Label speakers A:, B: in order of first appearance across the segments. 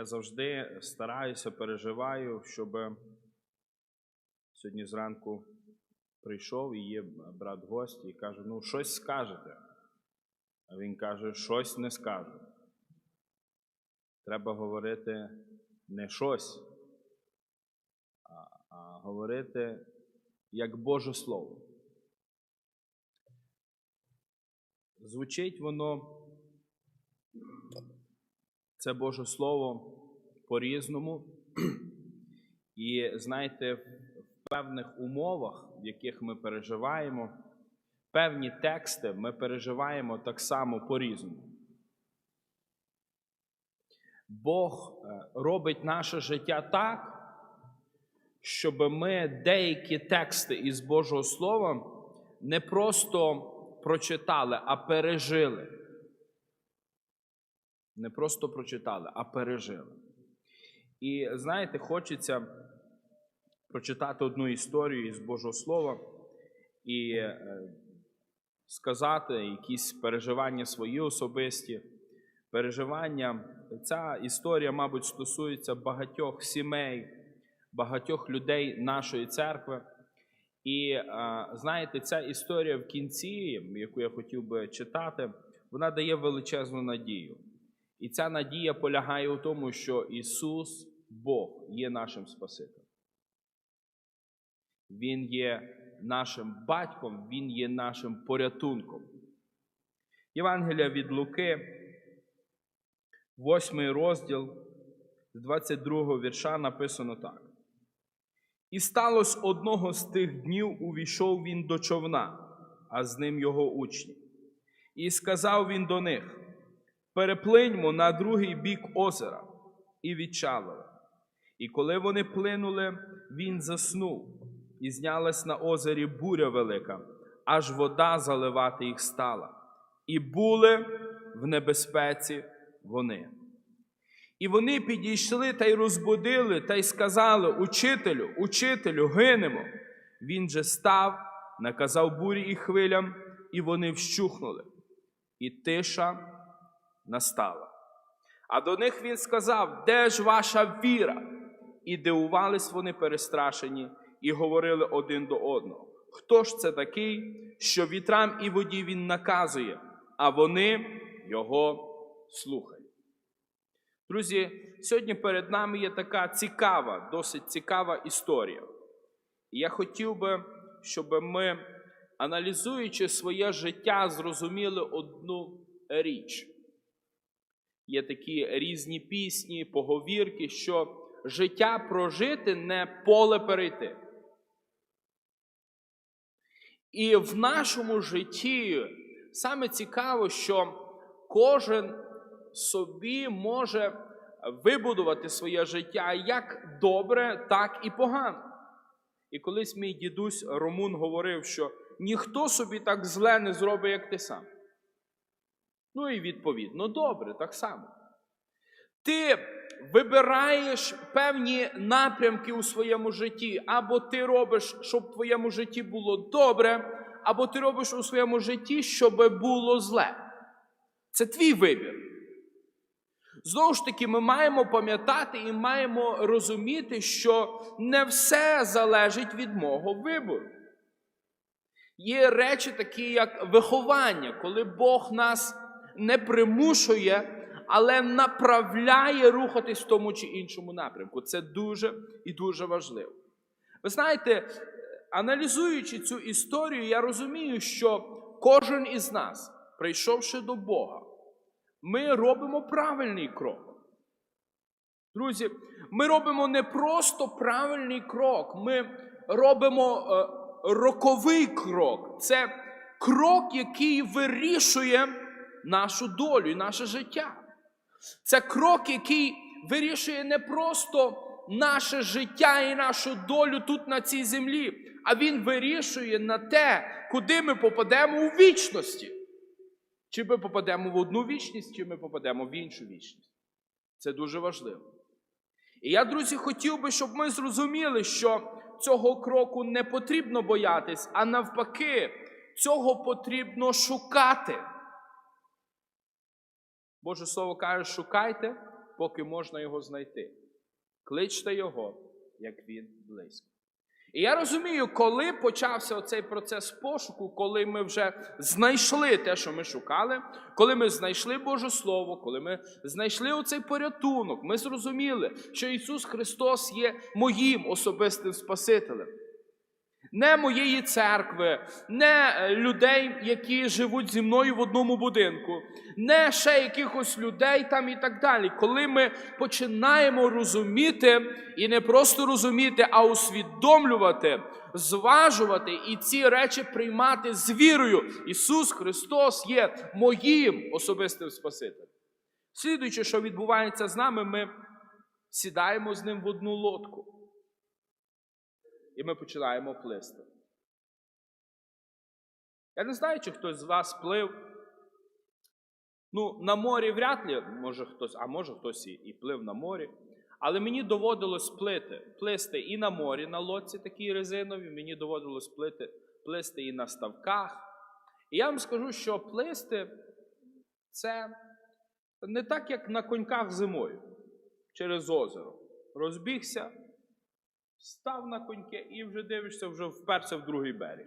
A: Я завжди стараюся, переживаю, щоб сьогодні зранку прийшов і є брат гость і каже: ну, щось скажете. А він каже, щось не скажу. Треба говорити не щось, а, а говорити як Боже Слово. Звучить воно, це Боже Слово по-різному. І знаєте, в певних умовах, в яких ми переживаємо, певні тексти ми переживаємо так само по-різному. Бог е, робить наше життя так, щоб ми деякі тексти із Божого Слова не просто прочитали, а пережили. Не просто прочитали, а пережили. І знаєте, хочеться прочитати одну історію із Божого Слова і е, сказати якісь переживання свої особисті, переживання. Ця історія, мабуть, стосується багатьох сімей, багатьох людей нашої церкви. І е, знаєте, ця історія в кінці, яку я хотів би читати, вона дає величезну надію. І ця надія полягає у тому, що Ісус, Бог, є нашим Спасителем. Він є нашим батьком, Він є нашим порятунком. Євангелія від Луки, 8 розділ, з 22 вірша написано так. І сталося одного з тих днів, увійшов він до човна, а з ним його учні. І сказав він до них: переплиньмо на другий бік озера, і відчалили. І коли вони плинули, він заснув, і знялась на озері буря велика, аж вода заливати їх стала. І були в небезпеці вони. І вони підійшли та й розбудили, та й сказали: Учителю, учителю, гинемо. Він же став, наказав бурі і хвилям, і вони вщухнули. І тиша настала. А до них він сказав: Де ж ваша віра? І дивувались вони перестрашені, і говорили один до одного: Хто ж це такий, що вітрам і воді він наказує, а вони його слухають? Друзі, сьогодні перед нами є така цікава, досить цікава історія. І я хотів би, щоб ми, аналізуючи своє життя, зрозуміли одну річ. Є такі різні пісні, поговірки, що життя прожити не поле перейти. І в нашому житті саме цікаво, що кожен собі може вибудувати своє життя як добре, так і погано. І колись мій дідусь Ромун говорив, що ніхто собі так зле не зробить, як ти сам. Ну і відповідно, добре, так само. Ти вибираєш певні напрямки у своєму житті, або ти робиш, щоб в твоєму житті було добре, або ти робиш у своєму житті, щоб було зле. Це твій вибір. Знову ж таки, ми маємо пам'ятати і маємо розуміти, що не все залежить від мого вибору. Є речі, такі як виховання, коли Бог нас не примушує, але направляє рухатись в тому чи іншому напрямку. Це дуже і дуже важливо. Ви знаєте, аналізуючи цю історію, я розумію, що кожен із нас, прийшовши до Бога, ми робимо правильний крок. Друзі, ми робимо не просто правильний крок, ми робимо е, роковий крок. Це крок, який вирішує нашу долю і наше життя. Це крок, який вирішує не просто наше життя і нашу долю тут на цій землі, а він вирішує на те, куди ми попадемо у вічності. Чи ми попадемо в одну вічність, чи ми попадемо в іншу вічність. Це дуже важливо. І я, друзі, хотів би, щоб ми зрозуміли, що цього кроку не потрібно боятись, а навпаки, цього потрібно шукати. Боже Слово каже, шукайте, поки можна його знайти. Кличте його, як він близько. І я розумію, коли почався оцей процес пошуку, коли ми вже знайшли те, що ми шукали, коли ми знайшли Боже Слово, коли ми знайшли оцей порятунок, ми зрозуміли, що Ісус Христос є моїм особистим Спасителем. Не моєї церкви, не е, людей, які живуть зі мною в одному будинку, не ще якихось людей там і так далі. Коли ми починаємо розуміти, і не просто розуміти, а усвідомлювати, зважувати і ці речі приймати з вірою. Ісус Христос є моїм особистим Спасителем. Слідуючи, що відбувається з нами, ми сідаємо з ним в одну лодку. І ми починаємо плисти. Я не знаю, чи хтось з вас плив. Ну, на морі вряд ли, може хтось, а може хтось і, і плив на морі. Але мені доводилось плити, плисти і на морі, на лодці такій резиновій, мені доводилось плити, плисти і на ставках. І я вам скажу, що плисти це не так, як на коньках зимою через озеро. Розбігся, став на коньки і вже дивишся, вже вперся в другий берег.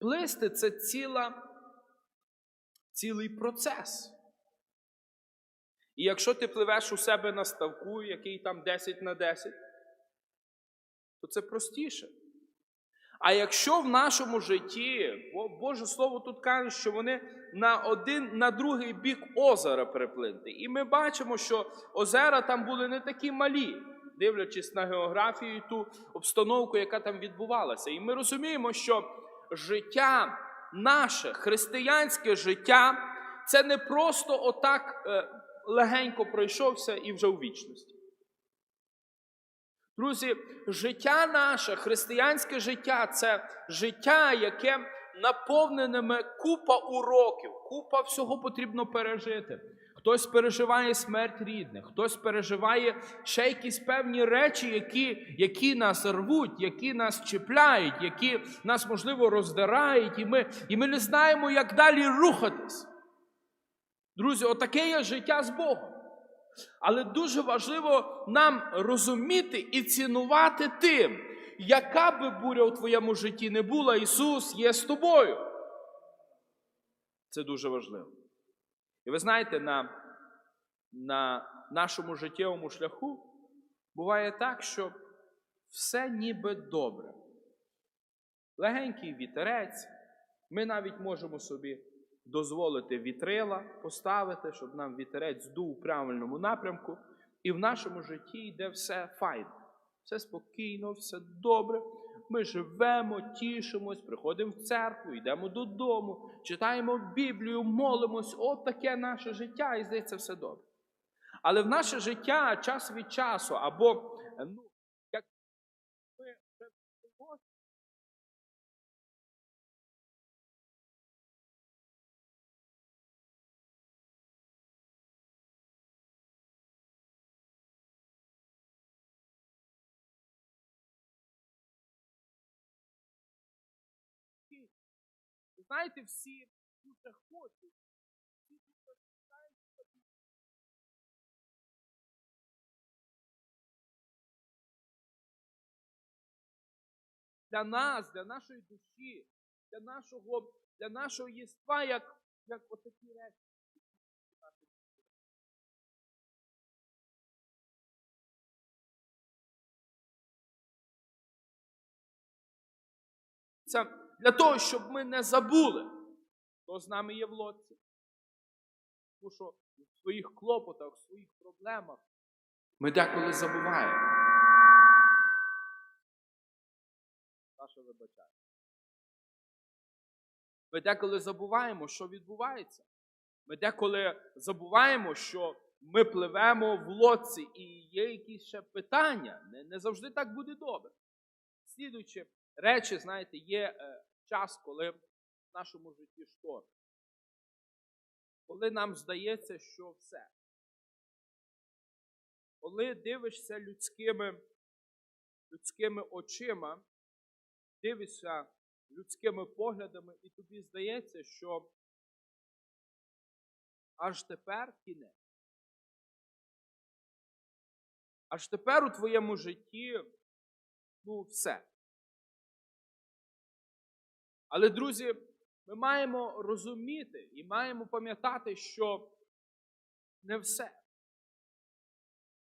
A: Плисти це ціла, цілий процес. І якщо ти пливеш у себе на ставку, який там 10 на 10, то це простіше. А якщо в нашому житті, бо Боже Слово тут каже, що вони на один, на другий бік озера переплинути. І ми бачимо, що озера там були не такі малі, дивлячись на географію і ту обстановку, яка там відбувалася. І ми розуміємо, що життя наше, християнське життя, це не просто отак е, легенько пройшовся і вже у вічності. Друзі, життя наше, християнське життя це життя, яке наповненими купа уроків, купа всього потрібно пережити. Хтось переживає смерть рідних, хтось переживає ще якісь певні речі, які які нас рвуть, які нас чіпляють, які нас, можливо, роздирають, і ми, і ми не знаємо, як далі рухатись. Друзі, отаке є життя з Богом. Але дуже важливо нам розуміти і цінувати тим, яка би буря у твоєму житті не була, Ісус є з тобою. Це дуже важливо. І ви знаєте, на, на нашому життєвому шляху буває так, що все ніби добре. Легенький вітерець, ми навіть можемо собі дозволити вітрила поставити, щоб нам вітерець здув у правильному напрямку. І в нашому житті йде все файно, все спокійно, все добре. Ми живемо, тішимось, приходимо в церкву, йдемо додому, читаємо Біблію, молимось. От таке наше життя, і здається, все добре. Але в наше життя час від часу, або ну, знаєте, всі дуже хочуть. всі дуже що Для нас, для нашої душі, для нашого, для нашого єства, як, як отакі речі. Це для того, щоб ми не забули, хто з нами є в лодці. Тому що в своїх клопотах, в своїх проблемах ми деколи забуваємо. Саша вибачає. Ми деколи забуваємо, що відбувається. Ми деколи забуваємо, що ми пливемо в лодці і є якісь ще питання. Не, не завжди так буде добре. Слідуючи речі, знаєте, є е, час, коли в нашому житті шторм. Коли нам здається, що все. Коли дивишся людськими, людськими очима, дивишся людськими поглядами, і тобі здається, що аж тепер кінець. аж тепер у твоєму житті ну, все. Але, друзі, ми маємо розуміти і маємо пам'ятати, що не все.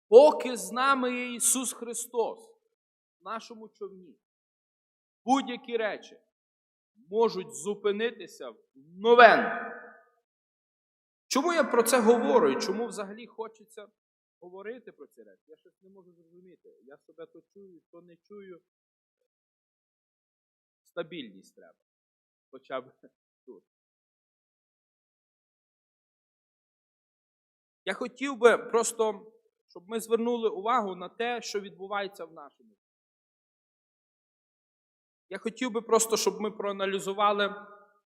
A: Поки з нами є Ісус Христос в нашому човні, будь-які речі можуть зупинитися мгновенно. Чому я про це говорю чому взагалі хочеться говорити про ці речі? Я щось не можу зрозуміти. Я себе то чую, то не чую. Стабільність треба. Хоча б тут. Я хотів би просто, щоб ми звернули увагу на те, що відбувається в нашому. Я хотів би просто, щоб ми проаналізували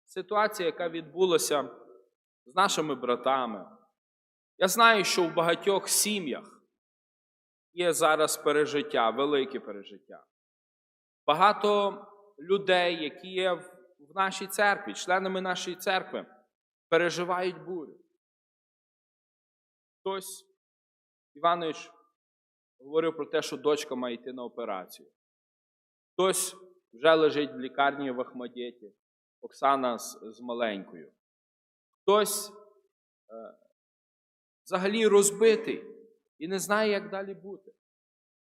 A: ситуацію, яка відбулася з нашими братами. Я знаю, що в багатьох сім'ях є зараз пережиття, велике пережиття. Багато людей, які є в в нашій церкві, членами нашої церкви, переживають бурю. Хтось, Іванович, говорив про те, що дочка має йти на операцію. Хтось вже лежить в лікарні в Ахмадєті, Оксана з, з маленькою. Хтось е, взагалі розбитий і не знає, як далі бути.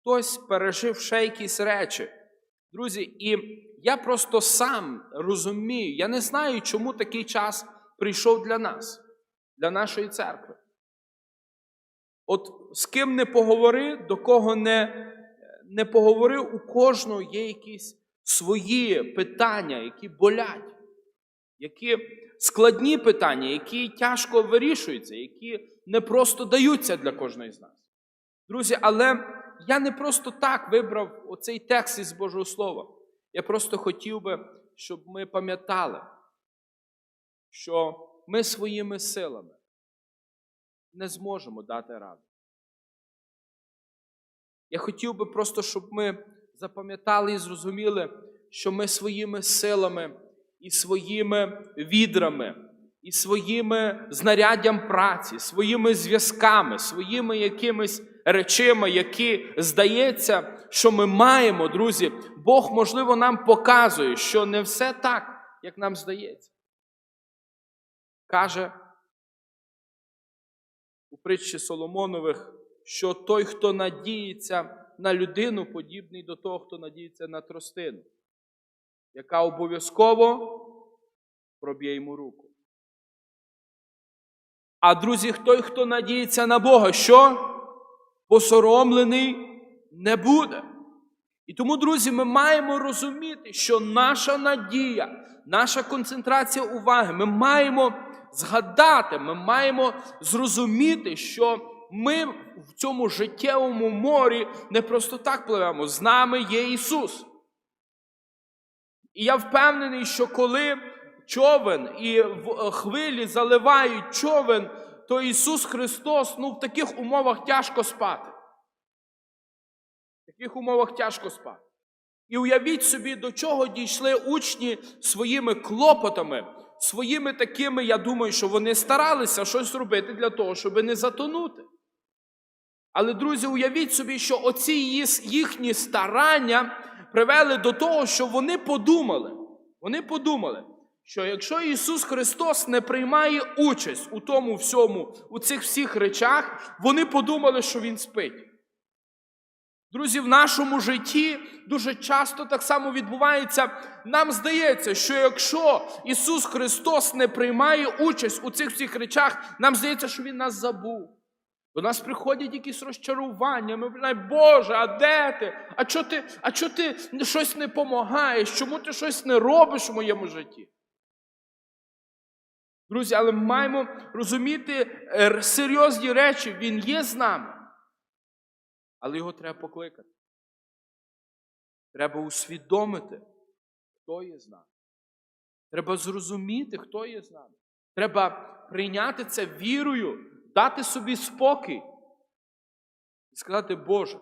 A: Хтось пережив ще якісь речі. Друзі, і я просто сам розумію, я не знаю, чому такий час прийшов для нас, для нашої церкви. От з ким не поговори, до кого не, не поговори, у кожного є якісь свої питання, які болять, які складні питання, які тяжко вирішуються, які не просто даються для кожної з нас. Друзі, але я не просто так вибрав оцей текст із Божого Слова. Я просто хотів би, щоб ми пам'ятали, що ми своїми силами не зможемо дати раду. Я хотів би просто, щоб ми запам'ятали і зрозуміли, що ми своїми силами і своїми відрами, і своїми знаряддям праці, своїми зв'язками, своїми якимись речима, які здається, що ми маємо, друзі, Бог, можливо, нам показує, що не все так, як нам здається. Каже у притчі Соломонових, що той, хто надіється на людину, подібний до того, хто надіється на тростину, яка обов'язково проб'є йому руку. А друзі, той, хто надіється на Бога, що посоромлений не буде. І тому, друзі, ми маємо розуміти, що наша надія, наша концентрація уваги, ми маємо згадати, ми маємо зрозуміти, що ми в цьому життєвому морі не просто так пливемо. З нами є Ісус. І я впевнений, що коли човен і е, хвилі заливають човен, то Ісус Христос ну, в таких умовах тяжко спати. В таких умовах тяжко спати. І уявіть собі, до чого дійшли учні своїми клопотами, своїми такими, я думаю, що вони старалися щось робити для того, щоб не затонути. Але, друзі, уявіть собі, що оці їхні старання привели до того, що вони подумали. Вони подумали, що якщо Ісус Христос не приймає участь у тому всьому, у цих всіх речах, вони подумали, що Він спить. Друзі, в нашому житті дуже часто так само відбувається. Нам здається, що якщо Ісус Христос не приймає участь у цих всіх речах, нам здається, що Він нас забув. До нас приходять якісь розчарування. Ми кажемо, Боже, а де ти? А чого ти а чого ти щось не допомагаєш? Чому ти щось не робиш в моєму житті? Друзі, але ми маємо розуміти е, серйозні речі, Він є з нами. Але його треба покликати. Треба усвідомити, хто є з нами. Треба зрозуміти, хто є з нами. Треба прийняти це вірою, дати собі спокій і сказати, Боже,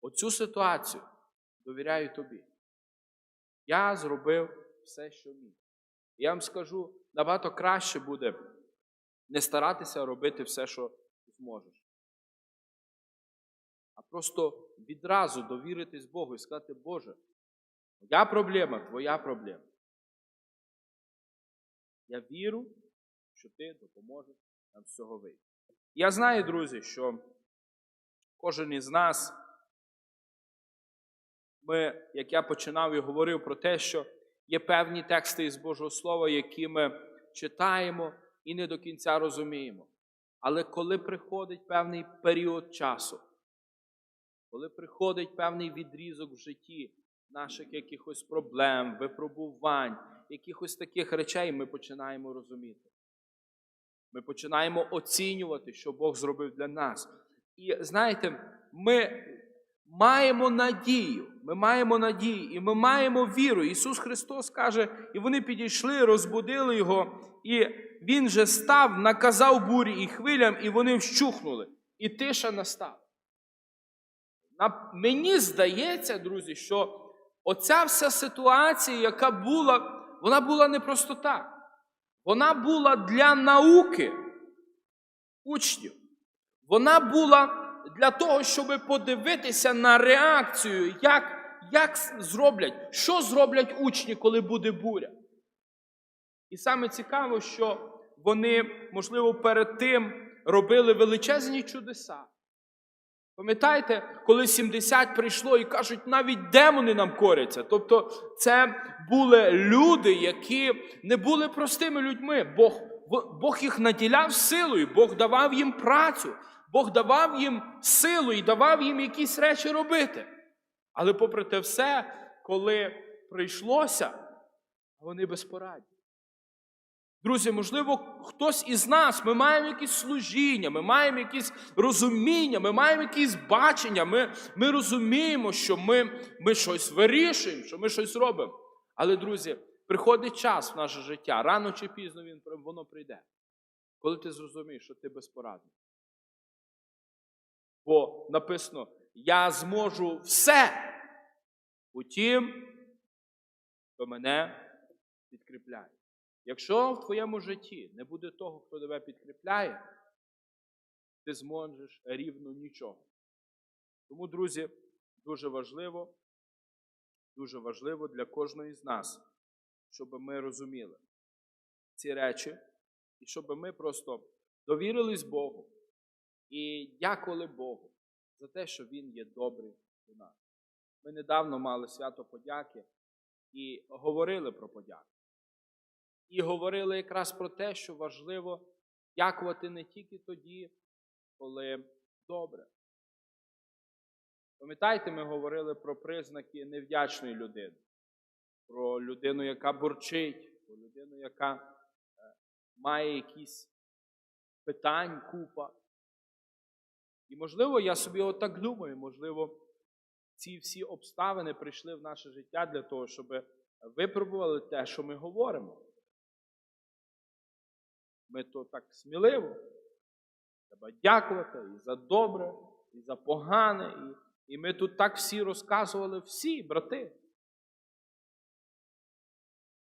A: оцю ситуацію довіряю тобі. Я зробив все, що міг. Я вам скажу, набагато краще буде не старатися робити все, що зможеш. просто відразу довіритись Богу і сказати, Боже, моя проблема, твоя проблема. Я віру, що ти допоможеш нам з цього вийти. Я знаю, друзі, що кожен із нас, ми, як я починав і говорив про те, що є певні тексти із Божого Слова, які ми читаємо і не до кінця розуміємо. Але коли приходить певний період часу, коли приходить певний відрізок в житті наших якихось проблем, випробувань, якихось таких речей, ми починаємо розуміти. Ми починаємо оцінювати, що Бог зробив для нас. І знаєте, ми маємо надію, ми маємо надію, і ми маємо віру. Ісус Христос каже, і вони підійшли, розбудили Його, і Він же став, наказав бурі і хвилям, і вони вщухнули, і тиша настала. Мені здається, друзі, що оця вся ситуація, яка була, вона була не просто так. Вона була для науки учнів. Вона була для того, щоб подивитися на реакцію, як, як зроблять, що зроблять учні, коли буде буря. І саме цікаво, що вони, можливо, перед тим робили величезні чудеса. Пам'ятаєте, коли 70 прийшло і кажуть, навіть демони нам коряться. Тобто, це були люди, які не були простими людьми. Бог, Бог їх наділяв силою, Бог давав їм працю, Бог давав їм силу і давав їм якісь речі робити. Але попри те все, коли прийшлося, вони безпорадні. Друзі, можливо, хтось із нас, ми маємо якісь служіння, ми маємо якісь розуміння, ми маємо якісь бачення, ми, ми розуміємо, що ми, ми щось вирішуємо, що ми щось робимо. Але, друзі, приходить час в наше життя, рано чи пізно він, воно прийде, коли ти зрозумієш, що ти безпорадний. Бо написано: я зможу все. Утім, хто мене підкріпляє. Якщо в твоєму житті не буде того, хто тебе підкріпляє, ти зможеш рівно нічого. Тому, друзі, дуже важливо, дуже важливо для кожної з нас, щоб ми розуміли ці речі, і щоб ми просто довірились Богу і дякували Богу за те, що Він є добрий до нас. Ми недавно мали свято подяки і говорили про подяку. І говорили якраз про те, що важливо дякувати не тільки тоді, коли добре. Пам'ятаєте, ми говорили про признаки невдячної людини, про людину, яка бурчить, про людину, яка е, має якісь питань, купа. І, можливо, я собі отак думаю, можливо, ці всі обставини прийшли в наше життя для того, щоб випробували те, що ми говоримо. Ми то так сміливо. Треба дякувати і за добре, і за погане. І, і ми тут так всі розказували, всі, брати.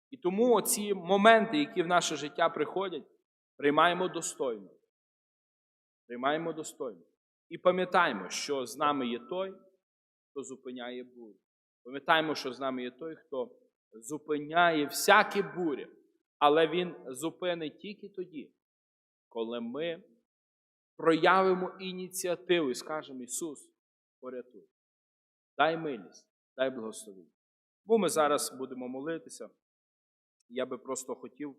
A: І тому ці моменти, які в наше життя приходять, приймаємо достойно. Приймаємо достойно. І пам'ятаємо, що з нами є той, хто зупиняє бурю. Пам'ятаємо, що з нами є той, хто зупиняє всякі бурі. Але Він зупинить тільки тоді, коли ми проявимо ініціативу і скажемо Ісус, порятуй, дай милість, дай благословення. Бо ми зараз будемо молитися. Я би просто хотів,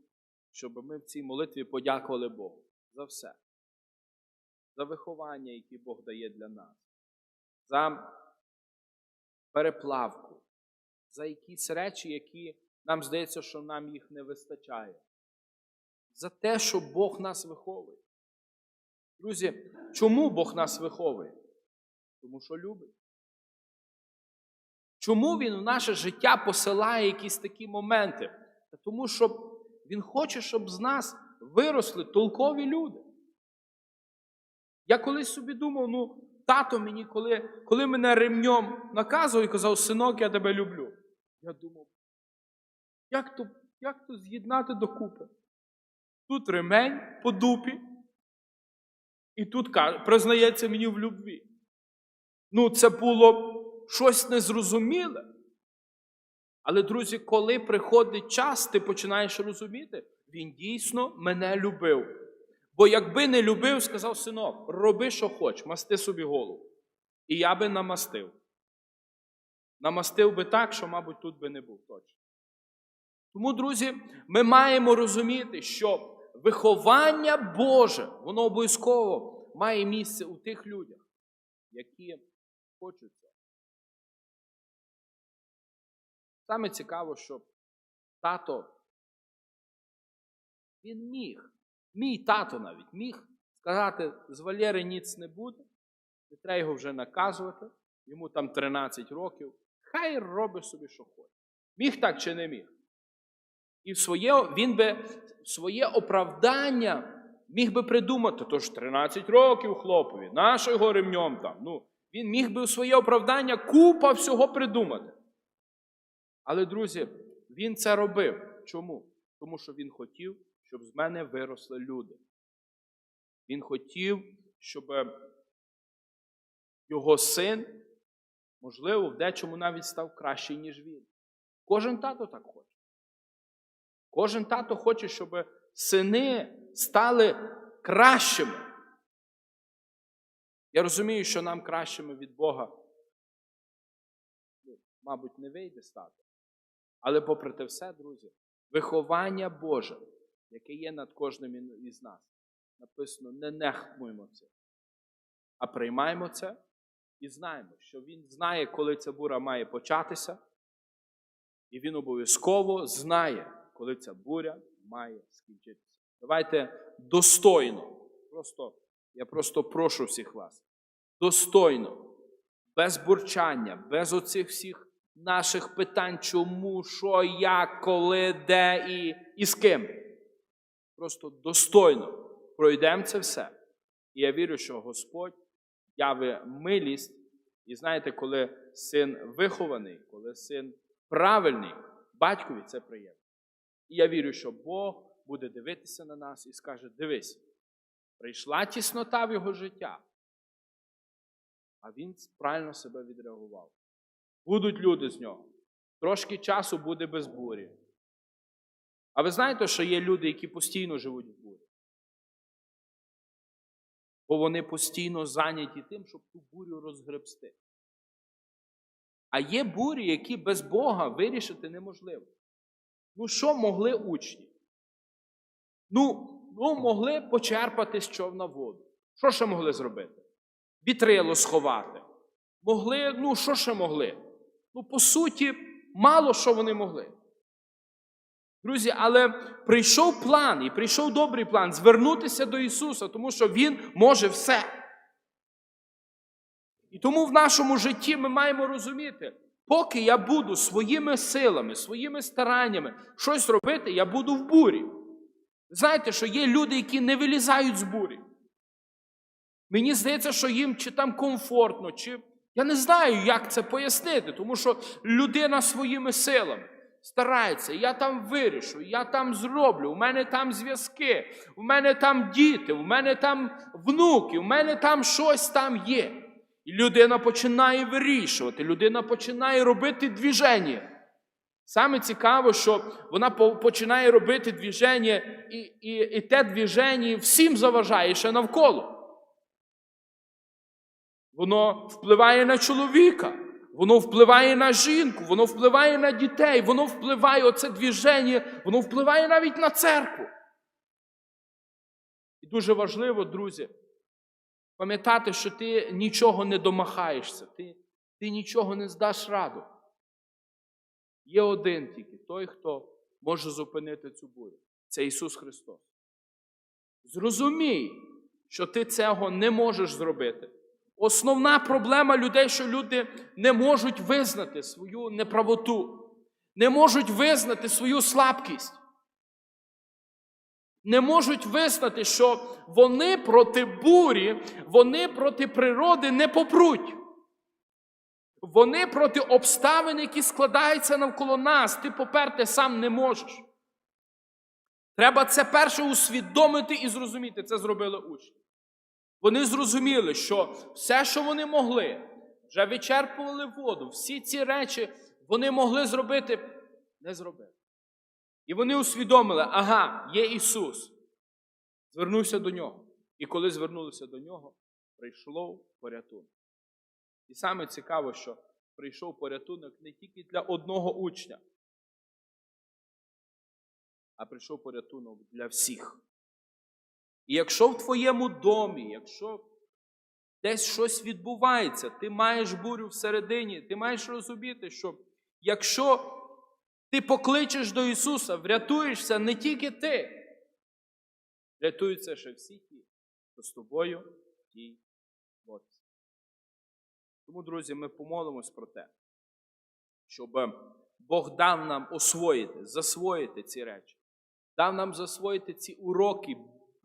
A: щоб ми в цій молитві подякували Богу за все, за виховання, яке Бог дає для нас, за переплавку, за якісь речі, які нам здається, що нам їх не вистачає. За те, що Бог нас виховує. Друзі, чому Бог нас виховує? Тому що любить. Чому Він в наше життя посилає якісь такі моменти? Тому що Він хоче, щоб з нас виросли толкові люди. Я колись собі думав, ну, тато мені, коли коли мене ремнем наказував і казав, синок, я тебе люблю. Я думав, як то як то з'єднати докупи? Тут ремень по дупі, і тут каже, признається мені в любві. Ну, це було щось незрозуміле. Але, друзі, коли приходить час, ти починаєш розуміти, він дійсно мене любив. Бо якби не любив, сказав синок, роби, що хоч, масти собі голову. І я би намастив. Намастив би так, що, мабуть, тут би не був точно. Тому, друзі, ми маємо розуміти, що виховання Боже, воно обов'язково має місце у тих людях, які хочуть це. Саме цікаво, що тато, він міг, мій тато навіть міг сказати, з Валєри ніц не буде, не треба його вже наказувати, йому там 13 років, хай робить собі, що хоче. Міг так чи не міг? І своє, він би своє оправдання міг би придумати, то ж 13 років хлопові, наше його ремнем там. Ну, він міг би у своє оправдання купа всього придумати. Але, друзі, він це робив. Чому? Тому що він хотів, щоб з мене виросли люди. Він хотів, щоб його син, можливо, в дечому навіть став кращий, ніж він. Кожен тато так хоче. Кожен тато хоче, щоб сини стали кращими. Я розумію, що нам кращими від Бога, ну, мабуть, не вийде стати. Але попри те все, друзі, виховання Боже, яке є над кожним із нас, написано: не нехтмуємо це, а приймаємо це і знаємо, що Він знає, коли ця буря має початися, і він обов'язково знає, коли ця буря має скінчитися. Давайте достойно. Просто, я просто прошу всіх вас. Достойно, без бурчання, без оцих всіх наших питань, чому, що, як, коли, де і, і з ким. Просто достойно пройдемо це все. І я вірю, що Господь яви милість. І знаєте, коли син вихований, коли син правильний, батькові це приємно. І я вірю, що Бог буде дивитися на нас і скаже: дивись, прийшла тіснота в його життя, а він правильно себе відреагував. Будуть люди з нього. Трошки часу буде без бурі. А ви знаєте, що є люди, які постійно живуть в бурі? Бо вони постійно зайняті тим, щоб ту бурю розгребсти. А є бурі, які без Бога вирішити неможливо. Ну, що могли учні? Ну, ну могли почерпати з човна воду. Що ще могли зробити? Вітрило сховати. Могли, ну, що ще могли? Ну, по суті, мало що вони могли. Друзі, але прийшов план, і прийшов добрий план звернутися до Ісуса, тому що Він може все. І тому в нашому житті ми маємо розуміти, поки я буду своїми силами, своїми стараннями щось робити, я буду в бурі. Знаєте, що є люди, які не вилізають з бурі. Мені здається, що їм чи там комфортно, чи я не знаю, як це пояснити, тому що людина своїми силами старається, я там вирішу, я там зроблю, у мене там зв'язки, у мене там діти, у мене там внуки, у мене там щось там є. І людина починає вирішувати, людина починає робити движення. Саме цікаво, що вона починає робити движення, і і, і те движення всім заважає ще навколо. Воно впливає на чоловіка, воно впливає на жінку, воно впливає на дітей, воно впливає оце движення, воно впливає навіть на церкву. І дуже важливо, друзі, пам'ятати, що ти нічого не домахаєшся, ти, ти нічого не здаш раду. Є один тільки той, хто може зупинити цю бурю. Це Ісус Христос. Зрозумій, що ти цього не можеш зробити. Основна проблема людей, що люди не можуть визнати свою неправоту, не можуть визнати свою слабкість. Не можуть визнати, що вони проти бурі, вони проти природи не попруть. Вони проти обставин, які складаються навколо нас, ти поперти сам не можеш. Треба це перше усвідомити і зрозуміти. Це зробили учні. Вони зрозуміли, що все, що вони могли, вже вичерпували воду. Всі ці речі вони могли зробити, не зробили. І вони усвідомили, ага, є Ісус. Звернувся до нього. І коли звернулися до нього, прийшло порятунок. І саме цікаво, що прийшов порятунок не тільки для одного учня, а прийшов порятунок для всіх. І якщо в твоєму домі, якщо десь щось відбувається, ти маєш бурю всередині, ти маєш розуміти, що якщо ти покличеш до Ісуса, врятуєшся не тільки ти, рятуються ще всі ті, хто з тобою в тій лодці. Тому, друзі, ми помолимось про те, щоб Бог дав нам освоїти, засвоїти ці речі, дав нам засвоїти ці уроки,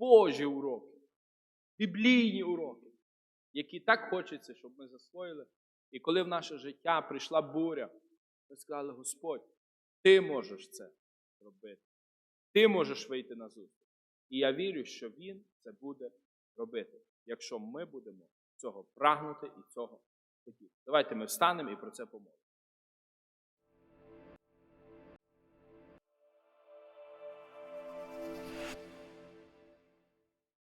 A: Божі уроки, біблійні уроки, які так хочеться, щоб ми засвоїли. І коли в наше життя прийшла буря, ми сказали, Господь, ти можеш це робити. Ти можеш вийти на зустріч. І я вірю, що Він це буде робити, якщо ми будемо цього прагнути і цього хотіти. Давайте ми встанемо і про це помолимо.